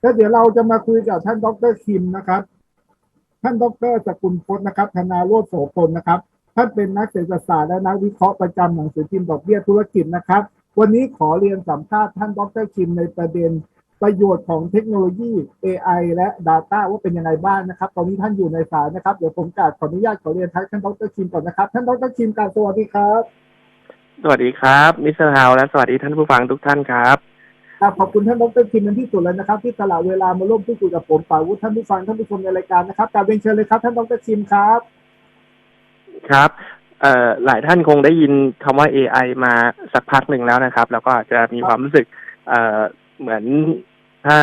แล้วเดี๋ยวเราจะมาคุยกับท่านดรคิมนะครับ ท่านดรสกุลพจน์นะครับ ธนาโรจน์โสพลนะครับ ท่านเป็นนักเศรษฐศาสตร์และนักวิเคราะห์ประจำหนังสือพิมพ์ดอกเบี้ยธุรกิจนะครับ วันนี้ขอเรียนสัมภาษณ์ท่านดรคิมในประเด็นประโยชน์ของเทคโนโลยี AI และ Data ว่าเป็นยังไงบ้างนะครับ ตอนนี้ท่านอยู่ในสายนะครับ เดี๋ยวผมกาบขออนุญาตขอเรียนทักท่านดรคิมก่อนนะครับ ท่านดรคิมกาบสวัสดีครับ สวัสดีครับ มิสเตอร์ฮาวและสวัสดีท่านผู้ฟังทุกท่านครับ ครับขอบคุณท่านดรคิมเป็นที่สุดเลยนะครับ ที่สละเวลามาร่วมพูดคุยกับผมป่าวุฒิท่านผู้ฟังท่านผู้ชมในรายการนะครับกราบเรียนเชิญเลยครับท่านดรคิมครับ ครับเอ่อหลายท่านคงได้ยินคำว่า AI มาสักพักหนึ่งแล้วนะครับ แล้วก็อาจจะมีความรู้สึกเอ่อเหมือนถ้า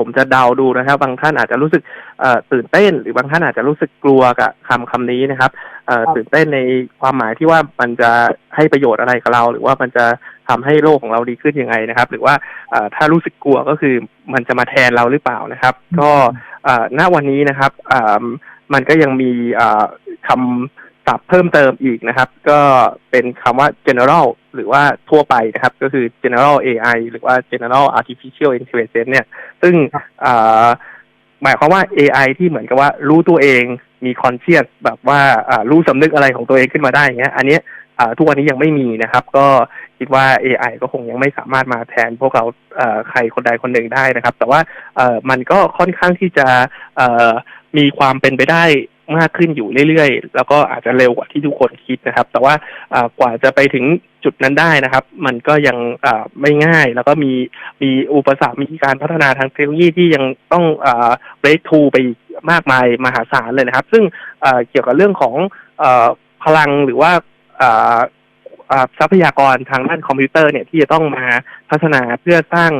ผมจะเดาดูนะครับ บางท่านอาจจะรู้สึกเอ่อตื่นเต้น หรือบางท่านอาจจะรู้สึกกลัวกับคำคำนี้นะครับเอ่อครับตื่นเต้นในความหมายที่ว่ามันจะให้ประโยชน์อะไรกับเรา หรือว่ามันจะทำให้โลกของเราดีขึ้นยังไงนะครับ หรือว่าเอ่อถ้ารู้สึกกลัวก็คือมันจะมาแทนเราหรือเปล่านะครับ ก็เอ่อณวันนี้นะครับอ่ามันก็ยังมีอ่าคำ ศัพท์เพิ่มเติมอีกนะครับ ก็เป็นคำว่า general หรือว่าทั่วไปนะครับ ก็คือ general AI หรือว่า general artificial intelligence เนี่ย ซึ่งครับอ่าหมายความว่า AI ที่เหมือนกับว่ารู้ตัวเองมี conscious แบบว่าอ่ารู้สำนึกอะไรของตัวเองขึ้นมาได้อย่างเงี้ย อันเนี้ยอ่าทุกวันนี้ยังไม่มีนะครับ ก็คิดว่า AI ก็คงยังไม่สามารถมาแทนพวกเราเอ่อใครคนใดคนหนึ่งได้นะครับ แต่ว่าเอ่อมันก็ค่อนข้างที่จะเอ่อมีความเป็นไปได้ มากขึ้นอยู่เรื่อยๆ แล้วก็อาจจะเร็วกว่าที่ทุกคนคิดนะครับ แต่ว่ากว่าจะไปถึงจุดนั้นได้นะครับ มันก็ยังไม่ง่าย แล้วก็มีมีอุปสรรคมีการพัฒนาทางเทคโนโลยีที่ยังต้องเอ่อ break through ไปอีกมากมายมหาศาลเลยนะครับ ซึ่งเกี่ยวกับเรื่องของอพลังหรือว่า ทรัพยากรทางด้านคอมพิวเตอร์เนี่ยที่จะต้องมาพัฒนาเพื่อสร้าง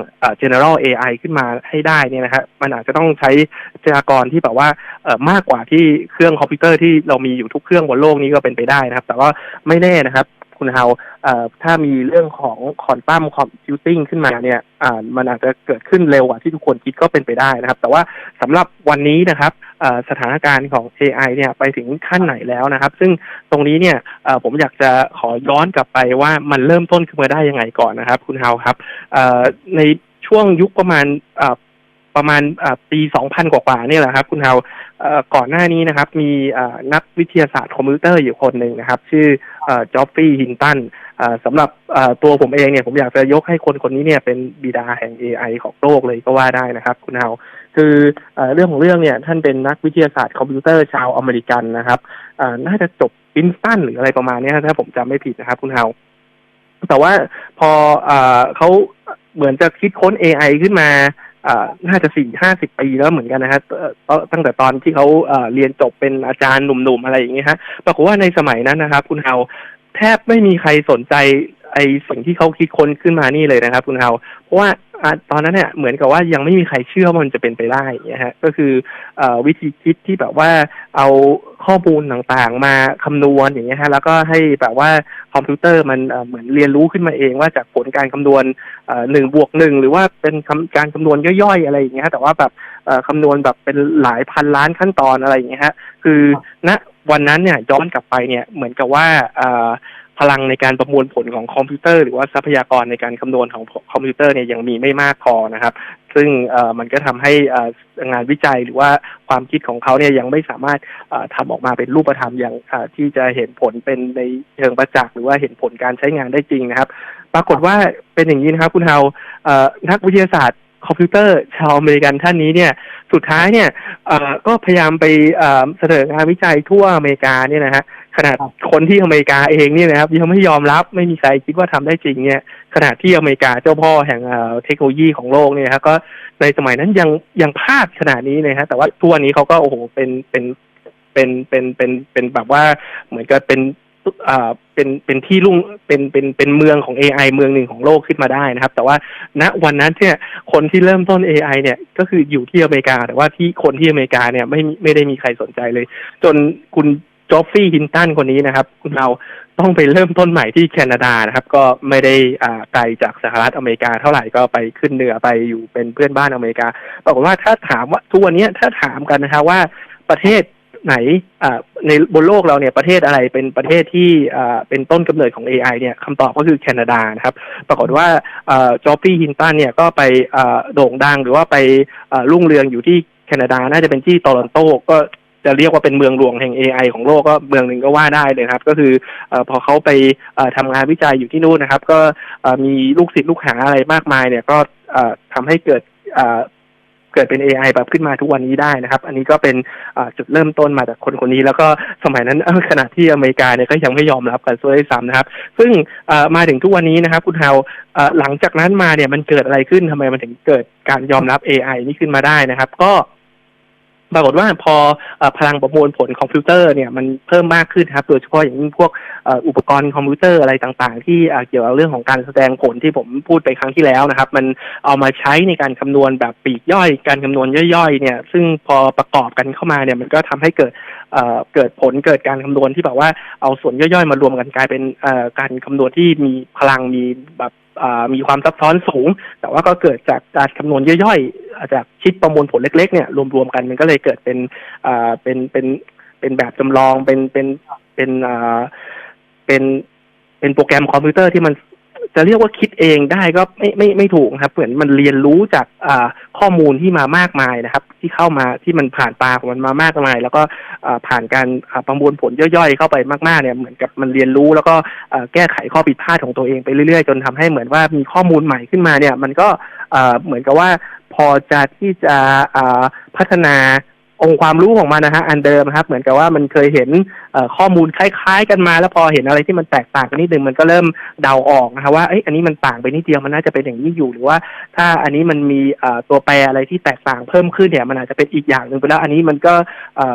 general AI ขึ้นมาให้ได้เนี่ยนะครับมันอาจจะต้องใช้ทรัพยากรที่แบบว่ามากกว่าที่เครื่องคอมพิวเตอร์ที่เรามีอยู่ทุกเครื่องบนโลกนี้ก็เป็นไปได้นะครับ แต่ว่าไม่แน่นะครับ คุณเฮาถ้ามีเรื่องของคอนตัมคอมพิวติ้งขึ้นมาเนี่ยมันอาจจะเกิดขึ้นเร็วกว่าที่ทุกคนคิดก็เป็นไปได้นะครับ แต่ว่าสำหรับวันนี้นะครับสถานการณ์ของ AI เนี่ยไปถึงขั้นไหนแล้วนะครับ ซึ่งตรงนี้เนี่ยผมอยากจะขอย้อนกลับไปว่ามันเริ่มต้นขึ้นมาได้ยังไงก่อนนะครับ คุณเฮาครับในช่วงยุคประมาณ ประมาณเอ่อปี 2000 กว่าๆเนี่ยแหละครับ คุณเฮาก่อนหน้านี้นะครับ มีนักวิทยาศาสตร์คอมพิวเตอร์อยู่คนหนึ่งนะครับ ชื่อจอฟฟี่ฮินตันสำหรับตัวผมเองเนี่ยผมอยากจะยกให้คนคนนี้เนี่ยเป็นบิดาแห่ง AI ของโลกเลยก็ว่าได้นะครับ คุณเฮาคือเอเรื่องของเรื่องเนี่ยท่านเป็นนักวิทยาศาสตร์คอมพิวเตอร์ชาวอเมริกันนะครับน่าจะจบปรินสตันหรืออะไรประมาณนี้ถ้าผมจำไม่ผิดนะครับ คุณเฮาแต่ว่าพออเขาเหมือนจะคิดค้น AI ขึ้นมา น่าจะสี่ห้าสิบปีแล้วเหมือนกันนะฮะเออตั้งแต่ตอนที่เขาเอ่อเรียนจบเป็นอาจารย์หนุ่มๆอะไรอย่างเงี้ยฮะปรากฏว่าในสมัยนั้นนะครับ คุณเฮาแทบไม่มีใครสนใจ ไอ้สิ่งที่เขาคิดค้นขึ้นมานี่เลยนะครับ คุณเฮาเพราะว่าอตอนนั้นเนี่ยเหมือนกับว่ายังไม่มีใครเชื่อว่ามันจะเป็นไปได้อย่ฮะก็คืออวิธีคิดที่แบบว่าเอาข้อมูลต่างๆ มาคำนวณอย่างเงี้ยฮะแล้วก็ให้แบบว่าคอมพิวเตอร์มันเหมือนเรียนรู้ขึ้นมาเองว่าจากผลการคำนวณหนึ่งบวกหนึ่งหรือว่าเป็นการคำนวณย่อยๆอะไรอย่างเงี้ยแต่ว่าแบบคำนวณแบบเป็นหลายพันล้านขั้นตอนอะไรอย่างเงี้ยฮะคือณวันนั้นเนี่ยย้อนกลับไปเนี่ยเหมือนกับว่า พลังในการประมวลผลของคอมพิวเตอร์ หรือว่าทรัพยากรในการคำนวณของคอมพิวเตอร์เนี่ยยังมีไม่มากพอนะครับ ซึ่งมันก็ทำให้งานวิจัยหรือว่าความคิดของเขาเนี่ยยังไม่สามารถเอ่อทำออกมาเป็นรูปธรรมอย่างที่จะเห็นผลเป็นในเชิงประจักษ์หรือว่าเห็นผลการใช้งานได้จริงนะครับ ปรากฏว่าเป็นอย่างนี้นะครับคุณเฮานักวิทยาศาสตร์คอมพิวเตอร์ชาวอเมริกันท่านนี้เนี่ยสุดท้ายเนี่ยก็พยายามไปเอ่อเสนองานวิจัยทั่วอเมริกาเนี่ยนะฮะ ขนาดครับคนที่อเมริกาเองเนี่ยนะครับยังไม่ยอมรับไม่มีใครคิดว่าทำได้จริงเนี่ยขณะที่อเมริกาเจ้าพ่อแห่งเอ่อเทคโนโลยีของโลกเนี่ยครับก็ในสมัยนั้นยังยังพลาดขนาดนี้เลยฮะแต่ว่าทั่วนี้เขาก็โอ้โหเป็นเป็นเป็นเป็นเป็นเป็นแบบว่าเหมือนกับเป็นอ่าเป็นเป็นที่รุ่งเป็นเป็นเป็นเมืองของ AI เมืองหนึ่งของโลกขึ้นมาได้นะครับ แต่ว่าณวันนั้นเนี่ยคนที่เริ่มต้น AI เนี่ยก็คืออยู่ที่อเมริกา แต่ว่าที่คนที่อเมริกาเนี่ยไม่ไม่ได้มีใครสนใจเลย จนคุณ จอฟฟี่ฮินตันคนนี้นะครับคุณเราต้องไปเริ่มต้นใหม่ที่แคนาดานะครับ ก็ไม่ได้อ่าไกลจากสหรัฐอเมริกาเท่าไหร่ก็ไปขึ้นเหนือไปอยู่เป็นเพื่อนบ้านอเมริกาปรากฏว่าถ้าถามว่าทุกวันนี้ถ้าถามกันนะครับว่าประเทศไหนอ่าในบนโลกเราเนี่ยประเทศอะไรเป็นประเทศที่อ่าเป็นต้นกำเนิดของ AI เนี่ยคำตอบก็คือแคนาดานะครับ ปรากฏว่าจอฟฟี่ฮินตันเนี่ยก็ไปอ่าโด่งดังหรือว่าไปอ่ารุ่งเรืองอยู่ที่แคนาดาน่าจะเป็นที่โตลอนโตก็ จะเรียกว่าเป็นเมืองหลวงแห่ง AI ของโลกก็เมืองหนึ่งก็ว่าได้เลยครับ ก็คืออพอเขาไปเอ่อทำงานวิจัยอยู่ที่นู่นนะครับ ก็มีลูกศิษย์ลูกหาอะไรมากมายเนี่ยก็เอ่อทำให้เกิดเกิดเป็น AI แบบขึ้นมาทุกวันนี้ได้นะครับ อันนี้ก็เป็นจุดเริ่มต้นมาจากคนคนนี้ แล้วก็สมัยนั้นขณะที่อเมริกาเนี่ยก็ยังไม่ยอมรับกันด้วยซ้ำนะครับ ซึ่งมาถึงทุกวันนี้นะครับ คุณเฮาหลังจากนั้นมาเนี่ยมันเกิดอะไรขึ้นทำไมมันถึงเกิดการยอมรับ AI นี่ขึ้นมาได้นะครับ ก็ ปรากฏว่าพอพลังประมวลผลคอมพิวเตอร์เนี่ยมันเพิ่มมากขึ้นครับ โดยเฉพาะอย่างยิ่งพวกอุปกรณ์คอมพิวเตอร์อะไรต่างๆ ที่เกี่ยวกับเรื่องของการแสดงผลที่ผมพูดไปครั้งที่แล้วนะครับ มันเอามาใช้ในการคำนวณแบบปีกย่อย การคำนวณย่อยๆเนี่ยซึ่งพอประกอบกันเข้ามาเนี่ยมันก็ทำให้เกิดเกิดผลเกิดการคำนวณที่แบบว่าเอาส่วนย่อยๆ มารวมกันกลายเป็นการคำนวณที่มีพลังมีแบบมีความซับซ้อนสูง แต่ว่าก็เกิดจากการคำนวณย่อยๆจากชิปประมวลผลเล็กๆเนี่ยรวมๆกันมันก็เลยเกิดเป็นเป็นเป็นเป็นแบบจำลองเป็นเป็นเป็นเป็นเป็นโปรแกรมคอมพิวเตอร์ที่มัน จะเรียกว่าคิดเองได้ก็ไม่ไม่ไม่ถูกครับ เหมือนมันเรียนรู้จากข้อมูลที่มามากมายนะครับ ที่เข้ามาที่มันผ่านตาของมันมามากมาย แล้วก็ผ่านการประมวลผลย่อยๆ เข้าไปมากๆเนี่ยเหมือนกับมันเรียนรู้ แล้วก็แก้ไขข้อผิดพลาดของตัวเองไปเรื่อยๆ จนทำให้เหมือนว่ามีข้อมูลใหม่ขึ้นมาเนี่ย มันก็เหมือนกับว่าพอจะที่จะพัฒนา องค์ความรู้ของมันนะฮะอันเดิมครับ เหมือนกับว่ามันเคยเห็นข้อมูลคล้ายๆ กันมา แล้วพอเห็นอะไรที่มันแตกต่างกันนิดนึงมันก็เริ่มเดาออกนะครับว่าเอ้ยอันนี้มันต่างไปนิดเดียวมันน่าจะเป็นอย่างนี้อยู่หรือว่า ถ้าอันนี้มันมีตัวแปรอะไรที่แตกต่างเพิ่มขึ้นเนี่ยมันอาจจะเป็นอีกอย่างหนึ่งไปแล้ว อันนี้มันก็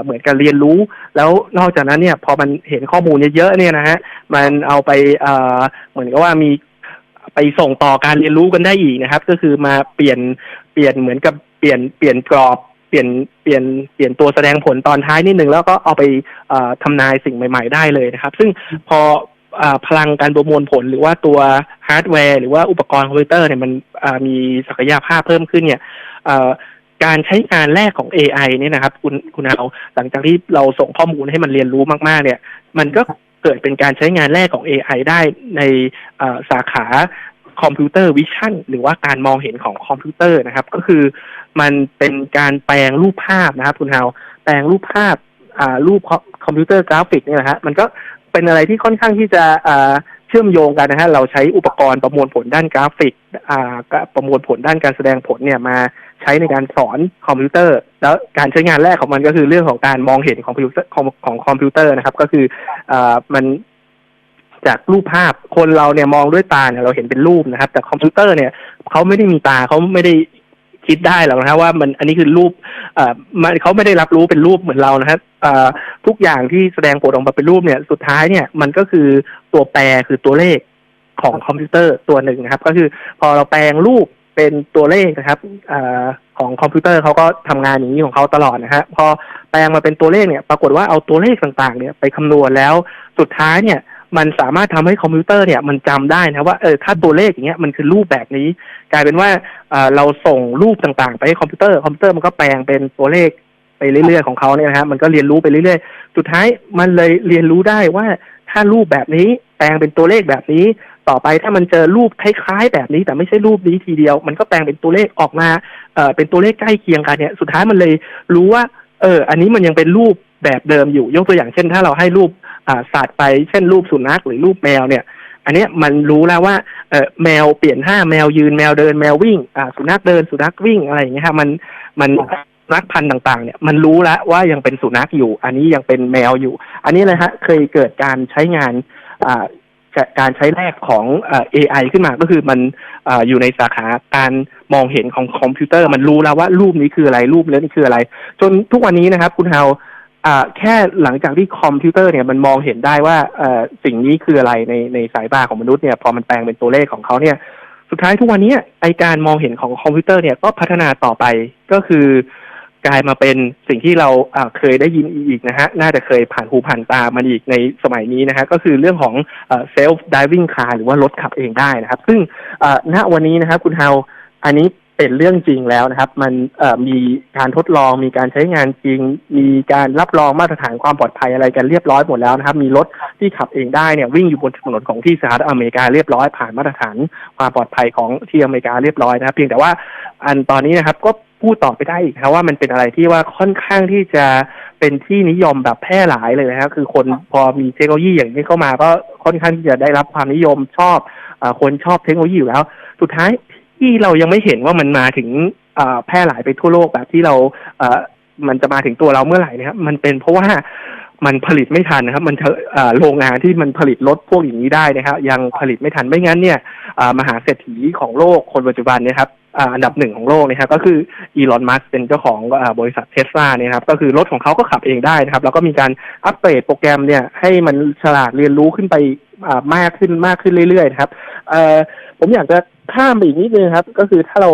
เหมือนกับเรียนรู้ แล้วนอกจากนั้นเนี่ยพอมันเห็นข้อมูลเยอะๆเนี่ยนะฮะมันเอาไปเหมือนกับว่ามีไปส่งต่อการเรียนรู้กันได้อีกนะครับ ก็คือมาเปลี่ยนเปลี่ยนเหมือนกับเปลี่ยนเปลี่ยนกรอบ ลี่ยนเปลี่ยนเปลี่ยนตัวแสดงผลตอนท้ายนิดนึงแล้วก็เอาไปเอ่อทำนายสิ่งใหม่ ๆ ได้เลยนะครับ ซึ่งพอพลังการประมวลผลหรือว่าตัวฮาร์ดแวร์หรือว่าอุปกรณ์คอมพิวเตอร์เนี่ยมันมีศักยภาพเพิ่มขึ้นเนี่ยการใช้งานแรกของ AI เนี่ยนะครับ คุณคุณเอาหลังจากที่เราส่งข้อมูลให้มันเรียนรู้มาก ๆ เนี่ย มันก็เกิดเป็นการใช้งานแรกของ AI ได้ในสาขา คอมพิวเตอร์วิชั่นหรือว่าการมองเห็นของคอมพิวเตอร์นะครับ ก็คือมันเป็นการแปลงรูปภาพนะครับคุณเฮาแปลงรูปภาพอ่ารูปคอมพิวเตอร์กราฟิกเนี่ยนะฮะมันก็เป็นอะไรที่ค่อนข้างที่จะอ่าเชื่อมโยงกันนะฮะเราใช้อุปกรณ์ประมวลผลด้านกราฟิกอ่าประมวลผลด้านการแสดงผลเนี่ยมาใช้ในการสอนคอมพิวเตอร์ แล้วการใช้งานแรกของมันก็คือเรื่องของการมองเห็นของคอมพิวเตอร์ของของคอมพิวเตอร์นะครับ ก็คืออ่ามัน จากรูปภาพ คนเราเนี่ยมองด้วยตาเนี่ยเราเห็นเป็นรูปนะครับ แต่คอมพิวเตอร์เนี่ยเขาไม่ได้มีตาเขาไม่ได้คิดได้หรอกนะครับว่ามันอันนี้คือรูปเอ่อมันเขาไม่ได้รับรู้เป็นรูปเหมือนเรานะครับเอ่อทุกอย่างที่แสดงผลออกมาเป็นรูปเนี่ย สุดท้ายเนี่ยมันก็คือตัวแปรคือตัวเลขของคอมพิวเตอร์ตัวหนึ่งนะครับ ก็คือพอเราแปลงรูปเป็นตัวเลขนะครับอของคอมพิวเตอร์เขาก็ทำงานอย่างนี้ของเขาตลอดนะฮะพอแปลงมาเป็นตัวเลขเนี่ย ปรากฏว่าเอาตัวเลขต่างๆ เนี่ยไปคำนวณแล้วสุดท้ายเนี่ย มันสามารถทำให้คอมพิวเตอร์เนี่ยมันจำได้นะว่าเออถ้าตัวเลขอย่างเงี้ยมันคือรูปแบบนี้ กลายเป็นว่าเเราส่งรูปต่างๆ ไปให้คอมพิวเตอร์คอมพิวเตอร์มันก็แปลงเป็นตัวเลขไปเรื่อยๆของเขาเนี่ยนะฮะมันก็เรียนรู้ไปเรื่อยๆ สุดท้ายมันเลยเรียนรู้ได้ว่าถ้ารูปแบบนี้แปลงเป็นตัวเลขแบบนี้ ต่อไปถ้ามันเจอรูปคล้ายๆ แบบนี้ แต่ไม่ใช่รูปนี้ทีเดียว มันก็แปลงเป็นตัวเลขออกมาเอ่อเป็นตัวเลขใกล้เคียงกันเนี่ย สุดท้ายมันเลยรู้ว่า เออ อันนี้มันยังเป็นรูปแบบเดิมอยู่ ยกตัวอย่างเช่น ถ้าเราให้รูปอ่าสัตว์ไป เช่น รูปสุนัขหรือรูปแมวเนี่ย อันเนี้ยมันรู้แล้วว่าเออแมวเปลี่ยนท่าแมวยืนแมวเดินแมววิ่งอ่าสุนัขเดินสุนัขวิ่งอะไรอย่างเงี้ยครับมันมันสุนัขพันธุ์ต่างๆ เนี่ยมันรู้แล้วว่ายังเป็นสุนัขอยู่ อันนี้ยังเป็นแมวอยู่ อันนี้เลยฮะเคยเกิดการใช้งานอ่าการใช้แรกของเอ่อขึ้นมาก็คือมันอ่ออยู่ในสาขาการ มองเห็นของคอมพิวเตอร์มันรู้แล้วว่ารูปนี้คืออะไรรูปนี้คืออะไร จนทุกวันนี้นะครับ คุณเฮาแค่หลังจากที่คอมพิวเตอร์เนี่ยมันมองเห็นได้ว่าสิ่งนี้คืออะไรในในสายตาของมนุษย์เนี่ยพอมันแปลงเป็นตัวเลขของเขาเนี่ย สุดท้ายทุกวันนี้ไอการมองเห็นของคอมพิวเตอร์เนี่ยก็พัฒนาต่อไปก็คือกลายมาเป็นสิ่งที่เราเคยได้ยินอีกนะฮะ น่าจะเคยผ่านหูผ่านตามันอีกในสมัยนี้นะฮะ ก็คือเรื่องของเซลฟ์ดิวิ่งคาร์หรือว่ารถขับเองได้นะครับ ซึ่งณวันนี้นะครับคุณเฮา อันนี้เป็นเรื่องจริงแล้วนะครับ มันมีการทดลองมีการใช้งานจริง มีการรับรองมาตรฐานความปลอดภัยอะไรกันเรียบร้อยหมดแล้วนะครับ มีรถที่ขับเองได้เนี่ยวิ่งอยู่บนถนนของที่สหรัฐอเมริกาเรียบร้อยผ่านมาตรฐานความปลอดภัยของที่อเมริกาเรียบร้อยนะครับ เพียงแต่ว่าอันตอนนี้นะครับก็พูดต่อไปได้อีกครับว่ามันเป็นอะไรที่ว่าค่อนข้างที่จะเป็นที่นิยมแบบแพร่หลายเลยนะครับคือคนพอมีเทคโนโลยีอย่างนี้เข้ามาก็ค่อนข้างที่จะได้รับความนิยมชอบอคนชอบเทคโนโลยีอยู่แล้ว สุดท้ายที่ ที่เรายังไม่เห็นว่ามันมาถึงแพร่หลายไปทั่วโลกแบบที่เราเมันจะมาถึงตัวเราเมื่อไหร่นะครับ มันเป็นเพราะว่ามันผลิตไม่ทันนะครับ มันโรงงานที่มันผลิตรถพวกอย่างนี้ได้นะครับ ยังผลิตไม่ทันไม่งั้นเนี่ยมหาเศรษฐีของโลกคนปัจจุบันเนี่ยครับ อันดับหนึ่งของโลกนะครับก็คืออีลอนมัสเป็นเจ้าของบริษัทเทสลาเนี่ยครับก็คือรถของเขาก็ขับเองได้นะครับ แล้วก็มีการอัปเกรดโปรแกรมเนี่ยให้มันฉลาดเรียนรู้ขึ้นไปมากขึ้นมากขึ้นเรื่อยๆนะครับผมอยากจะข้ามไปอีกนิดนึงครับ ก็คือถ้าเรา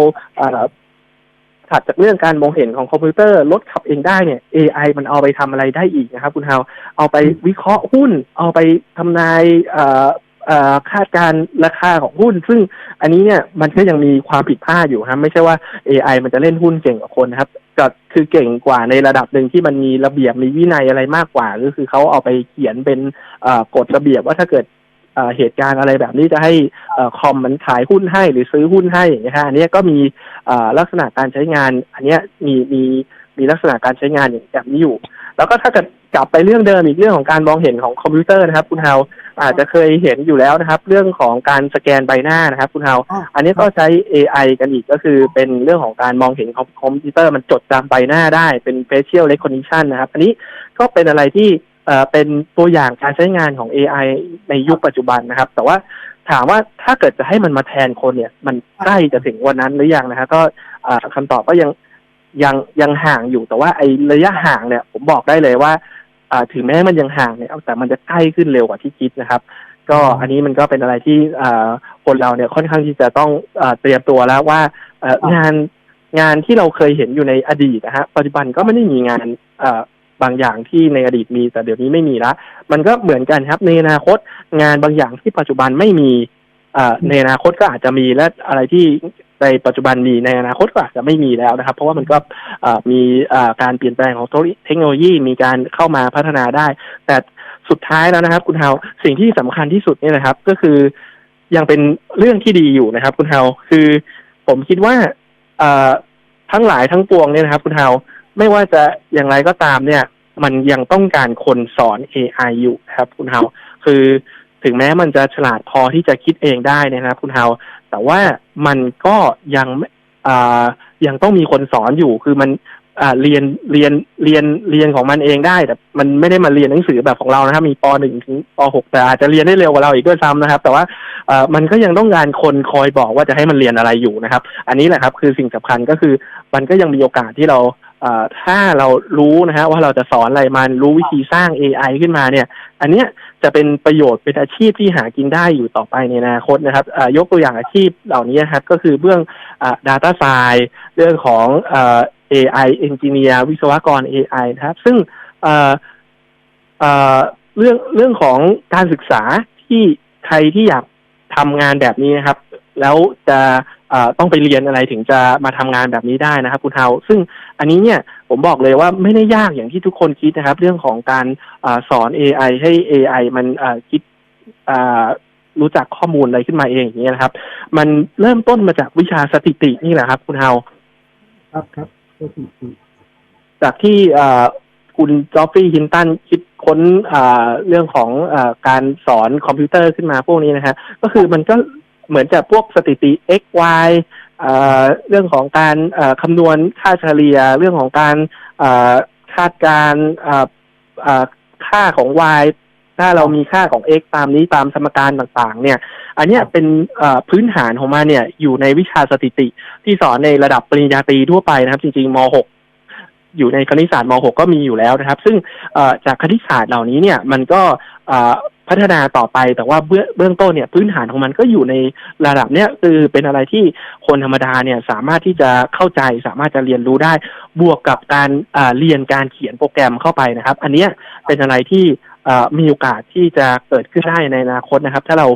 ถัดจากเรื่องการมองเห็นของคอมพิวเตอร์รถขับเองได้เนี่ย AI มันเอาไปทำอะไรได้อีกนะครับ คุณเฮาเอาไปวิเคราะห์หุ้น เอาไปทำนาย คาดการ์ราคาของหุ้น ซึ่งอันนี้เนี่ยมันก็ยังมีความผิดพลาดอยู่ครับไม่ใช่ว่า AI มันจะเล่นหุ้นเก่งกว่าคนนะครับก็คือเก่งกว่าในระดับหนึ่งที่มันมีระเบียบมีวินัยอะไรมากกว่า ก็คือเขาเอาไปเขียนเป็นกฎระเบียบว่าถ้าเกิดเหตุการณ์อะไรแบบนี้จะให้อคอมมันขายหุ้นให้หรือซื้อหุ้นให้อย่างเงี้ยฮะอันนี้ก็มีลักษณะการใช้งาน อันนี้มีมีมีลักษณะการใช้งานอย่างแบบนี้อยู่ แล้วก็ถ้าเกิดกลับไปเรื่องเดิมอีกเรื่องของการมองเห็นของคอมพิวเตอร์นะครับ คุณเฮา อาจจะเคยเห็นอยู่แล้วนะครับ เรื่องของการสแกนใบหน้านะครับ คุณเฮาอ๋ออันนี้ก็ใช้ AI กันอีกก็คือเป็นเรื่องของการมองเห็นคอมคอมพิวเตอร์มันจดจำใบหน้าได้เป็น facial recognition นะครับ อันนี้ก็เป็นอะไรที่เอ่อเป็นตัวอย่างการใช้งานของ AI ในยุคปัจจุบันนะครับ แต่ว่าถามว่าถ้าเกิดจะให้มันมาแทนคนเนี่ย มันใกล้จะถึงวันนั้นหรือยังนะครับก็เอ่อคำตอบก็ยังยังยังห่างอยู่แต่ว่าไอ้ระยะห่างเนี่ย ผมบอกได้เลยว่าอ่า ถึงแม้มันยังห่างเนี่ยแต่มันจะใกล้ขึ้นเร็วกว่าที่คิดนะครับ ก็อันนี้มันก็เป็นอะไรที่อ่าคนเราเนี่ยค่อนข้างที่จะต้องอาเตรียมตัวแล้วว่าเอ่องานงานที่เราเคยเห็นอยู่ในอดีตนะฮะปัจจุบันก็ไม่ได้มีงานเอ่อบางอย่างที่ในอดีตมีแต่เดี๋ยวนี้ไม่มีละมันก็เหมือนกันครับ ในอนาคตงานบางอย่างที่ปัจจุบันไม่มีเอ่อในอนาคตก็อาจจะมีและอะไรที่ ในปัจจุบันมีในอนาคตก็อาจจะไม่มีแล้วนะครับ เพราะว่ามันก็มีการเปลี่ยนแปลงของเทคโนโลยีมีการเข้ามาพัฒนาได้ แต่สุดท้ายแล้วนะครับ คุณเฮาสิ่งที่สำคัญที่สุดเนี่ยนะครับ ก็คือยังเป็นเรื่องที่ดีอยู่นะครับ คุณเฮาคือผมคิดว่าทั้งหลายทั้งปวงเนี่ยนะครับ คุณเฮาไม่ว่าจะอย่างไรก็ตามเนี่ย มันยังต้องการคนสอน AI อยู่นะครับ คุณเฮาคือ ถึงแม้มันจะฉลาดพอที่จะคิดเองได้นะครับ คุณเฮาแต่ว่ามันก็ยังยังต้องมีคนสอนอยู่คือมันเรียนเรียนเรียนเรียนของมันเองได้ แต่มันไม่ได้มาเรียนหนังสือแบบของเรานะครับ มีปหนึ่งถึงปหกแต่อาจจะเรียนได้เร็วกว่าเราอีกด้วยซ้ำนะครับ แต่ว่ามันก็ยังต้องการคนคอยบอกว่าจะให้มันเรียนอะไรอยู่นะครับ อันนี้แหละครับคือสิ่งสำคัญก็คือมันก็ยังมีโอกาสที่เราถ้าเรารู้นะฮะว่าเราจะสอนอะไรมันรู้วิธีสร้าง AI ขึ้นมาเนี่ย อันเนี้ย จะเป็นประโยชน์เป็นอาชีพที่หากินได้อยู่ต่อไปในอนาคตนะครับยกตัวอย่างอาชีพเหล่านี้ครับก็คือเบื้องอ่า data s c i e n เรื่องของเอ่อ AI engineer วิศวกร AI นะครับ ซึ่งเเเรื่องเรื่องของการศึกษาที่ใครที่อยากทำงานแบบนี้นะครับ แล้วจะ ต้องไปเรียนอะไรถึงจะมาทำงานแบบนี้ได้นะครับคุณเฮาซึ่งอันนี้เนี่ยผมบอกเลยว่าไม่ได้ยากอย่างที่ทุกคนคิดนะครับ เรื่องของการอาสอน AI ให้ AI มันอ่าคิดอ่ารู้จักข้อมูลอะไรขึ้นมาเองอย่างเงี้ยนะครับ มันเริ่มต้นมาจากวิชาสถิตินี่แหละครับ คุณเฮาครับครับสถิติจากที่อ่าคุณจอฟฟี่ฮินตันคิดค้นอ่าเรื่องของอาการสอนคอมพิวเตอร์ขึ้นมาพวกนี้นะฮะก็คือมันก็ เหมือนจะพวกสถิติ x y เรื่องของการคำนวณค่าเฉลี่ย เรื่องของการคาดการค่าของ y ถ้าเรามีค่าของ x ตามนี้ตามสมการต่างๆ เนี่ย อันนี้เป็นพื้นฐานของมันเนี่ย อยู่ในวิชาสถิติที่สอนในระดับปริญญาตรีทั่วไปนะครับ จริงๆม .6 อยู่ในคณิตศาสตร์ม .6 ก็มีอยู่แล้วนะครับ ซึ่งจากคณิตศาสตร์เหล่านี้เนี่ย มันก็ พัฒนาต่อไปแต่ว่าเบื้องเบื้องต้นเนี่ยพื้นฐานของมันก็อยู่ในระดับเนี้ยคือเป็นอะไรที่คนธรรมดาเนี่ยสามารถที่จะเข้าใจสามารถจะเรียนรู้ได้ บวกกับการเรียนการเขียนโปรแกรมเข้าไปนะครับ อันเนี้ยเป็นอะไรที่มีโอกาสที่จะเกิดขึ้นได้ในอนาคตนะครับ ถ้าเรา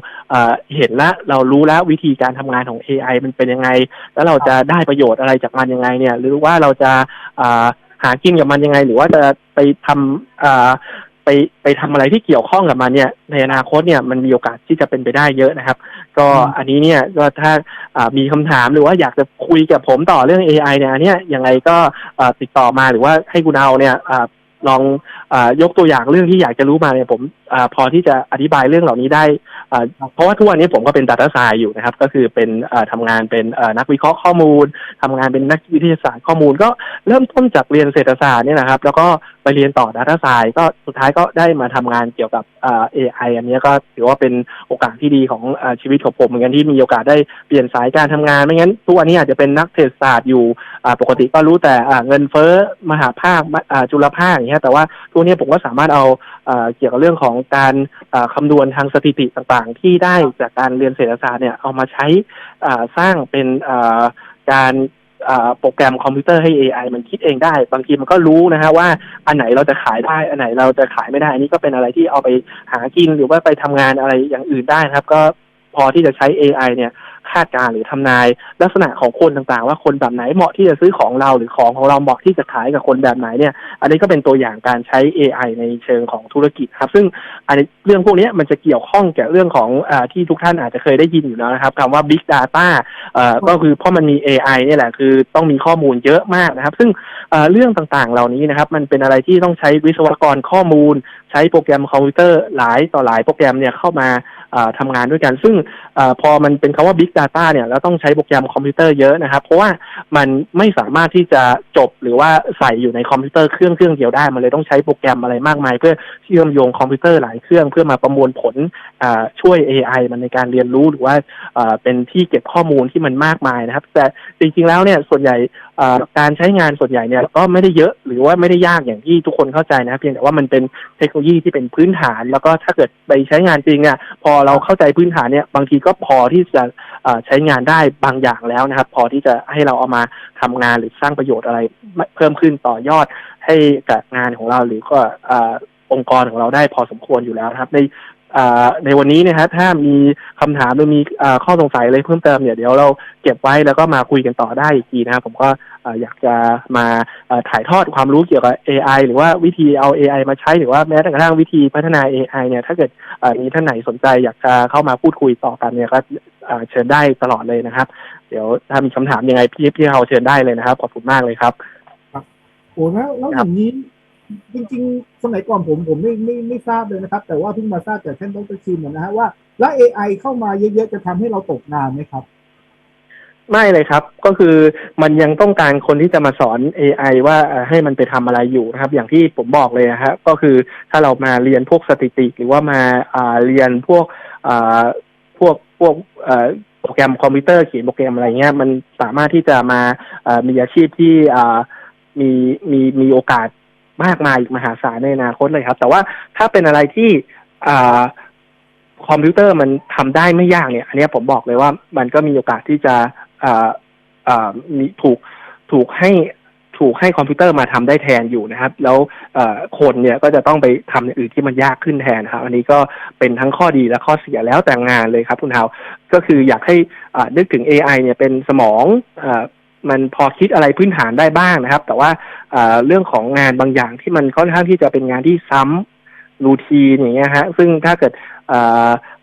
เห็นแล้วเรารู้แล้ววิธีการทำงานของ AI มันเป็นยังไง แล้วเราจะได้ประโยชน์อะไรจากมันยังไงเนี่ย หรือว่าเราจะหากินกับมันยังไง หรือว่าจะไปทำ ไปไปทำอะไรที่เกี่ยวข้องกับมันเนี่ย ในอนาคตเนี่ยมันมีโอกาสที่จะเป็นไปได้เยอะนะครับ ก็อืมอันนี้เนี่ยก็ถ้าอ่ามีคำถามหรือว่าอยากจะคุยกับผมต่อเรื่อง AI เนี่ยอันเนี้ยยังไงก็เอ่อติดต่อมาหรือว่าให้คุณเอาเนี่ยอ่าลองอายกตัวอย่างเรื่องที่อยากจะรู้มาเนี่ยผมอพอที่จะอธิบายเรื่องเหล่านี้ได้ เพราะว่าทุกวันนี้ผมก็เป็น Data s c i e n อยู่นะครับ ก็คือเป็นอ่าทำงานเป็นนักวิเคราะห์ข้อมูลทำงานเป็นนักวิทยาศาสตร์ข้อมูล ก็เริ่มต้นจากเรียนเศรษฐศาสตร์เนี่ยนะครับ แล้วก็ไปเรียนต่อ Data s c i e n ก็สุดท้ายก็ได้มาทำงานเกี่ยวกับอ่า AI อันเนี้ยก็ถือว่าเป็นโอกาสที่ดีของอชีวิตของผมเหมือนกันที่มีโอกาสได้เปลี่ยนสายการทำงาน ไม่งั้นทุกวันนี้อาจจะเป็นนักเศรษฐศาสตร์อยู่ปกติก็รู้แต่เงินเฟ้อมหาภาคจุลภาคอย่างเงี้ยแต่ว่าทุกวันนี้ผมก็สามารถเอาเกี่ยวกับเรื่องของการคำนวณทางสถิติต่างๆ ที่ได้จากการเรียนเศรษฐศาสตร์เนี่ยเอามาใช้สร้างเป็นการโปรแกรมคอมพิวเตอร์ให้ AI มันคิดเองได้ บางทีมันก็รู้นะฮะว่าอันไหนเราจะขายได้อันไหนเราจะขายไม่ได้ อันนี้ก็เป็นอะไรที่เอาไปหากินหรือว่าไปทำงานอะไรอย่างอื่นได้นะครับ ก็พอที่จะใช้ AI เนี่ยาดการณ์หรือทำนาย ลักษณะของคนต่างๆ ว่าคนแบบไหนเหมาะที่จะซื้อของเราหรือของของเราเหมาะที่จะขายกับคนแบบไหนเนี่ย อันนี้ก็เป็นตัวอย่างการใช้ AI ในเชิงของธุรกิจครับ ซึ่งอันนี้เรื่องพวกนี้มันจะเกี่ยวข้องกับเรื่องของอที่ทุกท่านอาจจะเคยได้ยินอยู่แล้วนะครับคำว่า Big Data เอ่อก็คือเพราะมันมี AI เนี่ยแหละคือต้องมีข้อมูลเยอะมากนะครับ ซึ่งเรื่องต่างๆ เหล่านี้นะครับ มันเป็นอะไรที่ต้องใช้วิศวกรข้อมูล ใช้โปรแกรมคอมพิวเตอร์หลายต่อหลายโปรแกรมเนี่ยเข้ามา อ่าทำงานด้วยกัน ซึ่งอพอมันเป็นคำว่า Big Data เนี่ยแล้วต้องใช้โปรแกรมคอมพิวเตอร์เยอะนะครับ เพราะว่ามันไม่สามารถที่จะจบหรือว่าใส่อยู่ในคอมพิวเตอร์เครื่องเครื่องเดียวได้ มันเลยต้องใช้โปรแกรมอะไรมากมาย เพื่อเชื่อมโยงคอมพิวเตอร์หลายเครื่องเพื่อมาประมวลผลช่วย AI มันในการเรียนรู้หรือว่าเป็นที่เก็บข้อมูลที่มันมากมายนะครับ แต่จริงๆแล้วเนี่ยส่วนใหญ่ การใช้งานส่วนใหญ่เนี่ยก็ไม่ได้เยอะหรือว่าไม่ได้ยากอย่างที่ทุกคนเข้าใจนะครับเพียงแต่ว่ามันเป็นเทคโนโลยีที่เป็นพื้นฐาน แล้วก็ถ้าเกิดไปใช้งานจริงเนี่ยพอเราเข้าใจพื้นฐานเนี่ยบางทีก็พอที่จะใช้งานได้บางอย่างแล้วนะครับ พอที่จะให้เราเอามาทำงานหรือสร้างประโยชน์อะไรเพิ่มขึ้นต่อยอดให้กับงานของเราหรือก็อองค์กรของเราได้พอสมควรอยู่แล้วนะครับ ใน ในวันนี้นะฮะถ้ามีคำถามหรือมีอข้อสงสัยอะไรเพิ่มเติมเนี่ยเดี๋ยวเราเก็บไว้แล้วก็มาคุยกันต่อได้อีกทีนะครับผมก็อยากจะมาถ่ายทอดความรู้เกี่ยวกับ AI หรือว่าวิธีเอา AI มาใช้หรือว่าแม้แต่กระทั่งวิธีพัฒนา AI เนี่ยถ้าเกิดมีท่านไหนสนใจอยากจะเข้ามาพูดคุยต่อกันเนี่ยก็เชิญได้ตลอดเลยนะครับ เดี๋ยวถ้ามีคำถามยังไงพี่พี่เราเชิญได้เลยนะครับขอบคุณมากเลยครับโอ้แล้วแล้วอย่างนี้ จริงๆ สมัยก่อนผมผมไม่ไม่ไม่ทราบเลยนะครับ แต่ว่าเพิ่งมาทราบจากท่านดรชิมนะฮะว่าแล้ว AI เข้ามาเยอะๆ จะทำให้เราตกงานไหมครับ ไม่เลยครับ ก็คือมันยังต้องการคนที่จะมาสอน AI ว่าให้มันไปทำอะไรอยู่นะครับ อย่างที่ผมบอกเลยนะฮะก็คือถ้าเรามาเรียนพวกสถิติ หรือว่ามาเรียนพวกพวกพวกโปรแกรมคอมพิวเตอร์เขียนโปรแกรมอะไรเงี้ยมันสามารถที่จะมามีอาชีพที่มีมีมีโอกาส มากมายอีกมหาศาลในอนาคตเลยครับ แต่ว่าถ้าเป็นอะไรที่อ่าคอมพิวเตอร์มันทำได้ไม่ยากเนี่ย อันนี้ผมบอกเลยว่ามันก็มีโอกาสที่จะอ่าอ่ามีถูกถูกให้ถูกให้คอมพิวเตอร์มาทำได้แทนอยู่นะครับ แล้วคนเนี่ยก็จะต้องไปทำอย่างอื่นที่มันยากขึ้นแทนครับ อันนี้ก็เป็นทั้งข้อดีและข้อเสียแล้วแต่งานเลยครับคุณเฮาก็คืออยากให้นึกถึง AI เนี่ยเป็นสมองอ มันพอคิดอะไรพื้นฐานได้บ้างนะครับ แต่ว่าเรื่องของงานบางอย่างที่มันค่อนข้างที่จะเป็นงานที่ซ้ำรูทีนอย่างเงี้ยฮะซึ่งถ้าเกิด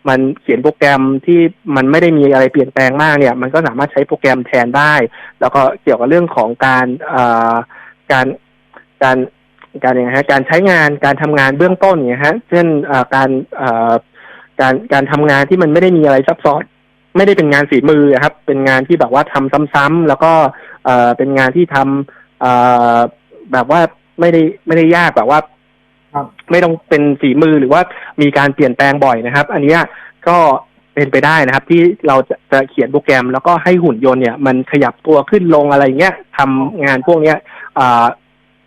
มันเขียนโปรแกรมที่มันไม่ได้มีอะไรเปลี่ยนแปลงมากเนี่ย มันก็สามารถใช้โปรแกรมแทนได้ แล้วก็เกี่ยวกับเรื่องของการการการการอยังไงฮะการใช้งานการทำงานเบื้องต้นเนี่ยฮะเช่นการการการทำงานที่มันไม่ได้มีอะไรซับซ้อน ไม่ได้เป็นงานฝีมืออะครับ เป็นงานที่แบบว่าทำซ้ำๆแล้วก็เอ่อเป็นงานที่ทำเอ่อแบบว่าไม่ได้ไม่ได้ยากแบบว่าครับไม่ต้องเป็นฝีมือหรือว่ามีการเปลี่ยนแปลงบ่อยนะครับ อันเนี้ยก็เป็นไปได้นะครับ ที่เราจะจะเขียนโปรแกรม แล้วก็ให้หุ่นยนต์เนี่ย มันขยับตัวขึ้นลงอะไรเงี้ยทำงานพวกเนี้ยอ่า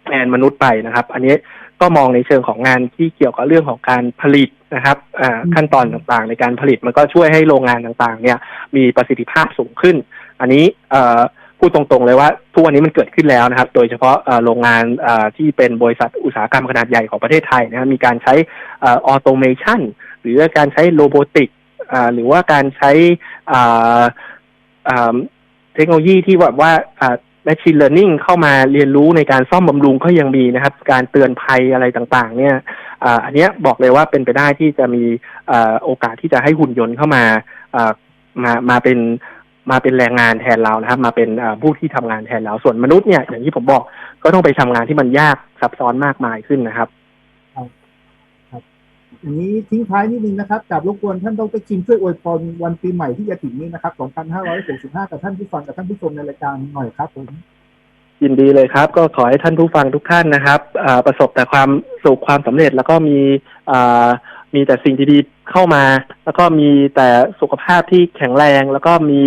แทนมนุษย์ไปนะครับ อันนี้ก็มองในเชิงของงานที่เกี่ยวกับเรื่องของการผลิต นะครับอ่าขั้นตอนต่างๆ ในการผลิตมันก็ช่วยให้โรงงานต่างๆ เนี่ยมีประสิทธิภาพสูงขึ้น อันนี้เอ่อพูดตรงๆเลยว่าทุกวันนี้มันเกิดขึ้นแล้วนะครับ โดยเฉพาะเอ่อโรงงานเอ่อที่เป็นบริษัทอุตสาหกรรมขนาดใหญ่ของประเทศไทยนะครับมีการใช้เออโตเมชันหรือการใช้โรบอติกอ่าหรือว่าการใช้อ่าอ่าเทคโนโลยีที่แบบว่าอ่า machine learning เข้ามาเรียนรู้ในการซ่อมบำรุงก็ยังมีนะครับ การเตือนภัยอะไรต่างๆ เนี่ยอ่าอันเนี้ยบอกเลยว่าเป็นไปได้ที่จะมีอ่าโอกาสที่จะให้หุ่นยนต์เข้ามาอ่ามามาเป็นมาเป็นแรงงานแทนเรานะครับ มาเป็นอ่าผู้ที่ทำงานแทนเราส่วนมนุษย์เนี่ยอย่างที่ผมบอกก็ต้องไปทำงานที่มันยากซับซ้อนมากมายขึ้นนะครับ อย่างนี้ทิ้งท้ายนิดนึงนะครับกับรบกวนท่านดรคิมช่วยอวยพรวันปีใหม่ที่จะถึงนี้นะครับ 2565 กับท่านผู้ฟังกับท่านผู้ชมในรายการหน่อยครับผมยินดีเลยครับ ก็ขอให้ท่านผู้ฟังทุกท่านนะครับประสบแต่ความสุขความสำเร็จแล้วก็มีมีแต่สิ่งดีๆเข้ามา แล้วก็มีแต่สุขภาพที่แข็งแรง แล้วก็มี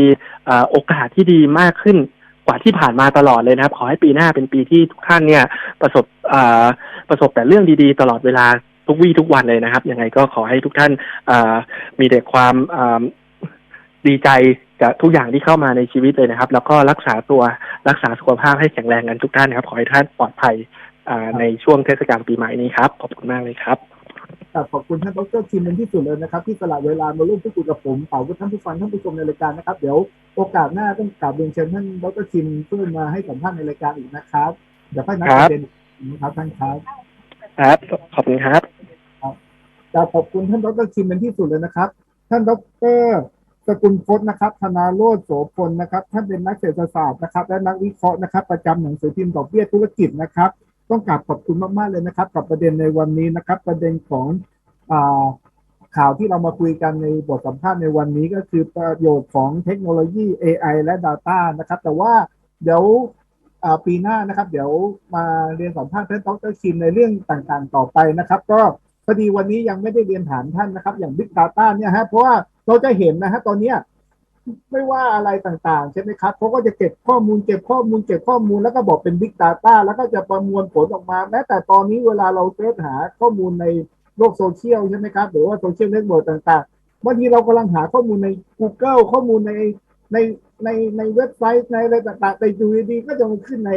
อโอกาสที่ดีมากขึ้นกว่าที่ผ่านมาตลอดเลยนะครับ ขอให้ปีหน้าเป็นปีที่ทุกท่านเนี่ยประสบประสบแต่เรื่องดีๆ ตลอดเวลา ทุกวี่ทุกวันเลยนะครับ ยังไงก็ขอให้ทุกท่านอ่ามีแต่ความอ่าดีใจกับทุกอย่างที่เข้ามาในชีวิตเลยนะครับ แล้วก็รักษาตัวรักษาสุขภาพให้แข็งแรงกันทุกท่านครับ ขอให้ท่านปลอดภัยอ่าในช่วงเทศกาลปีใหม่นี้ครับ ขอบคุณมากเลยครับครับขอบคุณท่านดรคิมเป็นที่สุดเลยนะครับ ที่สละเวลามาร่วมพูดคุยกับผมเป่าท่านผู้ฟังท่านผู้ชมในรายการนะครับ เดี๋ยวโอกาสหน้าต้องกราบเรียนเชิญท่านดรคิมเพื่อมาให้สัมภาษณ์ในรายการอีกนะครับเดี๋ยวค่อยนัดประเด็นนะครับท่านครับ ครับ ขอบคุณครับ จะขอบคุณท่านดรคิมเป็นที่สุดเลยนะครับ ท่านดรสกุลพจน์นะครับ ธนาโรจน์โสพลนะครับ ท่านเป็นนักเศรษฐศาสตร์นะครับ และนักวิเคราะห์นะครับ ประจำหนังสือพิมพ์ดอกเบี้ยธุรกิจนะครับ ต้องกราบขอบคุณมากๆเลยนะครับ กับประเด็นในวันนี้นะครับ ประเด็นของอข่าวที่เรามาคุยกันในบทสัมภาษณ์ในวันนี้ก็คือประโยชน์ของเทคโนโลยี AI และ Data นะครับ แต่ว่าเดี๋ยวปีหน้านะครับ เดี๋ยวมาเรียนสัมภาษณ์ท่านดรคิมในเรื่องต่างๆ ต่อไปนะครับ ก็ พอดีวันนี้ยังไม่ได้เรียนถามท่านนะครับ อย่าง Big Data เนี่ยฮะเพราะว่าเราจะเห็นนะฮะตอนเนี้ยไม่ว่าอะไรต่างๆ ใช่ไหมครับเขาก็จะเก็บข้อมูลเก็บข้อมูลเก็บข้อมูลแล้วก็บอกเป็น Big Data แล้วก็จะประมวลผลออกมา แม้แต่ตอนนี้เวลาเราเสิร์ชหาข้อมูลในโลกโซเชียลใช่ไหมครับ หรือว่าโซเชียลเน็ตเวิร์กต่างๆบางทีเรากำลังหาข้อมูลใน Google ข้อมูลในในในในเว็บไซต์ในอะไรต่างๆแต่อยู่ดีๆก็จะมาขึ้นใน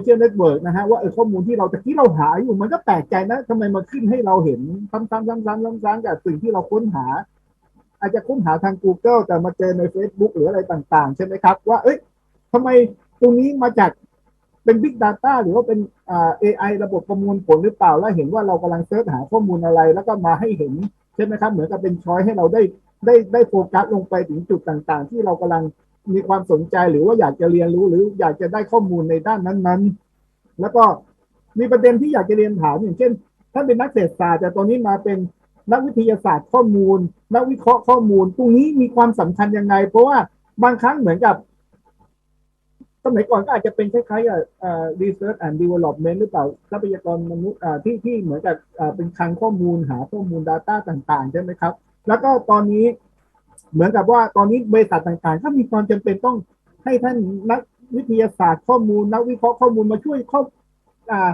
เชียลเน็ตเวิร์กนะฮะว่าเออข้อมูลที่เราตะกี้เราหาอยู่มันก็แปลกใจนะทำไมมาขึ้นให้เราเห็นซ้ำๆซ้ำๆซ้ำๆกับสิ่งที่เราค้นหา อาจจะค้นหาทาง Google แต่มาเจอใน Facebook หรืออะไรต่าง ๆ ใช่ไหมครับ ว่าเอ้ยทำไมตรงนี้มาจากเป็น Big Data หรือว่าเป็นอ่า AI ระบบประมวลผลหรือเปล่า แล้วเห็นว่าเรากำลังเสิร์ชหาข้อมูลอะไร แล้วก็มาให้เห็นใช่ไหมครับ เหมือนกับเป็นช้อยให้เราได้ได้ได้โฟกัสลงไปถึงจุดต่างๆ ที่เรากำลัง มีความสนใจหรือว่าอยากจะเรียนรู้หรืออยากจะได้ข้อมูลในด้านนั้นๆ แล้วก็มีประเด็นที่อยากจะเรียนถามอย่างเช่นท่านเป็นนักเศรษฐศาสตร์แต่ตอนนี้มาเป็นนักวิทยาศาสตร์ข้อมูล นักวิเคราะห์ข้อมูล ตรงนี้มีความสำคัญยังไง เพราะว่าบางครั้งเหมือนกับสมัยก่อนก็อาจจะเป็นคล้ายๆกับเอ่อ research and development หรือเปล่าทรัพยากรมนุษย์อ่าที่ที่เหมือนกับเป็นคลังข้อมูลหาข้อมูล Data ต่าง ๆ ใช่ไหมครับ แล้วก็ตอนนี้ เหมือนกับว่าตอนนี้บริษัทต่างๆ ก็มีความจำเป็นต้องให้ท่านนักวิทยาศาสตร์ข้อมูล นักวิเคราะห์ข้อมูลมาช่วยข้ออ่า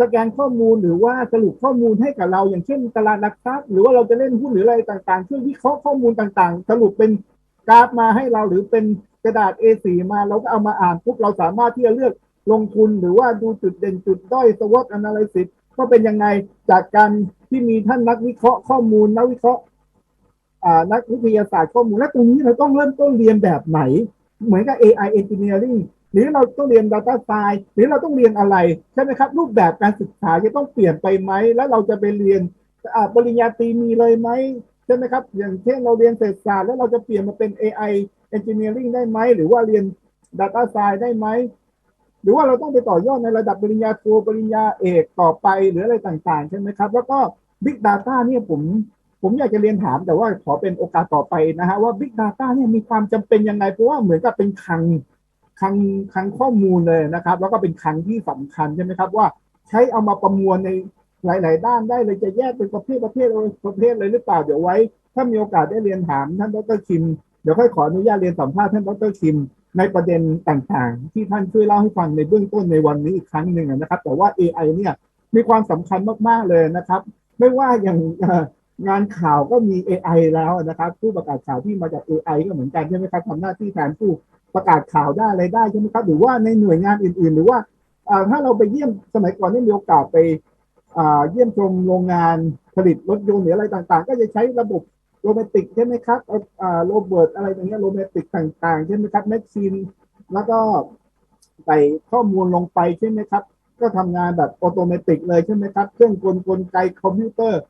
สแกนข้อมูลหรือว่าสรุปข้อมูลให้กับเรา อย่างเช่นตลาดหลักทรัพย์หรือว่าเราจะเล่นหุ้นหรืออะไรต่างๆ ช่วยวิเคราะห์ข้อมูลต่างๆ สรุปเป็นกราฟมาให้เราหรือเป็นกระดาษ A4 มาเราก็เอามาอ่านปุ๊บเราสามารถที่จะเลือกลงทุนหรือว่าดูจุดเด่นจุดด้อย SWOT analysis ก็เป็นยังไงจากการที่มีท่านนักวิเคราะห์ข้อมูลนักวิเคราะห์ นักวิทยาศาสตร์ข้อมูลและตรงนี้เราต้องเริ่มต้นเรียนแบบไหน เหมือนกับ AI engineering หรือเราต้องเรียน Data Science หรือเราต้องเรียนอะไร ใช่ไหมครับ รูปแบบการศึกษาจะต้องเปลี่ยนไปไหม แล้วเราจะไปเรียนปริญญาตรีมีเลยไหมใช่ไหมครับ อย่างเช่นเราเรียนเศรษฐศาสตร์แล้วเราจะเปลี่ยนมาเป็น AI Engineering ได้ไหม หรือว่าเรียน Data Science ได้ไหม หรือว่าเราต้องไปต่อยอดในระดับปริญญาโทปริญญาเอกต่อไปหรืออะไรต่างๆ ใช่ไหมครับ แล้วก็ Big Data เนี่ยผม ผมอยากจะเรียนถามแต่ว่าขอเป็นโอกาสต่อไปนะฮะว่า Big Data เนี่ยมีความจำเป็นยังไง เพราะว่าเหมือนกับเป็นคลังคลังคลังข้อมูลเลยนะครับ แล้วก็เป็นคลังที่สำคัญใช่ไหมครับว่าใช้เอามาประมวลในหลาย ๆ ด้านได้เลยจะแยกเป็นประเภทประเภทประเภทเลยหรือเปล่าเดี๋ยวไว้ ถ้ามีโอกาสได้เรียนถามท่านดรคิมเดี๋ยวค่อยขออนุญาตเรียนสัมภาษณ์ท่านดรคิมในประเด็นต่าง ๆ ที่ท่านช่วยเล่าให้ฟังในเบื้องต้นในวันนี้อีกครั้งหนึ่งนะครับ แต่ว่า AI เนี่ยมีความสำคัญมาก ๆ เลยนะครับ ไม่ว่าอย่าง งานข่าวก็มี AI แล้วนะครับ ผู้ประกาศข่าวที่มาจาก AI ก็เหมือนกันใช่ไหมครับทำหน้าที่แทนผู้ประกาศข่าวได้อะไรได้ใช่ไหมครับหรือว่าในหน่วยงานอื่น ๆ หรือว่าถ้าเราไปเยี่ยมสมัยก่อนได้มีโอกาสไปเยี่ยมชมโรงงานผลิตรถยนต์หรืออะไรต่างๆ ก็จะใช้ระบบโรแมติกใช่ไหมครับโรเบิร์ตอะไรอย่างเงี้ยโรแมติกต่างๆใช่ไหมครับแมชชีนแล้วก็ใส่ข้อมูลลงไปใช่ไหมครับ ก็ทำงานแบบออโตเมติกเลยใช่ไหมครับ เครื่องกลกลไกคอมพิวเตอร์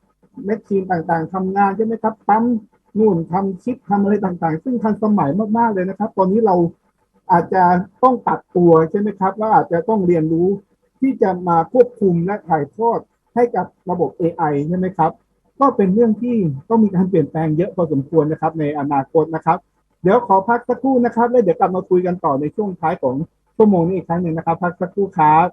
แมชชีนต่างๆทำงานใช่ไหมครับปั๊มนู่นทำชิปทำอะไรต่างๆ ซึ่งทันสมัยมากๆเลยนะครับ ตอนนี้เราอาจจะต้องปรับตัวใช่ไหมครับ ว่าอาจจะต้องเรียนรู้ที่จะมาควบคุมและถ่ายทอดให้กับระบบ AI ใช่ไหมครับ ก็เป็นเรื่องที่ต้องมีการเปลี่ยนแปลงเยอะพอสมควรนะครับ ในอนาคตนะครับ เดี๋ยวขอพักสักครู่นะครับ แล้วเดี๋ยวกลับมาคุยกันต่อในช่วงท้ายของชั่วโมงนี้อีกครั้งหนึ่งนะครับ พักสักครู่ครับ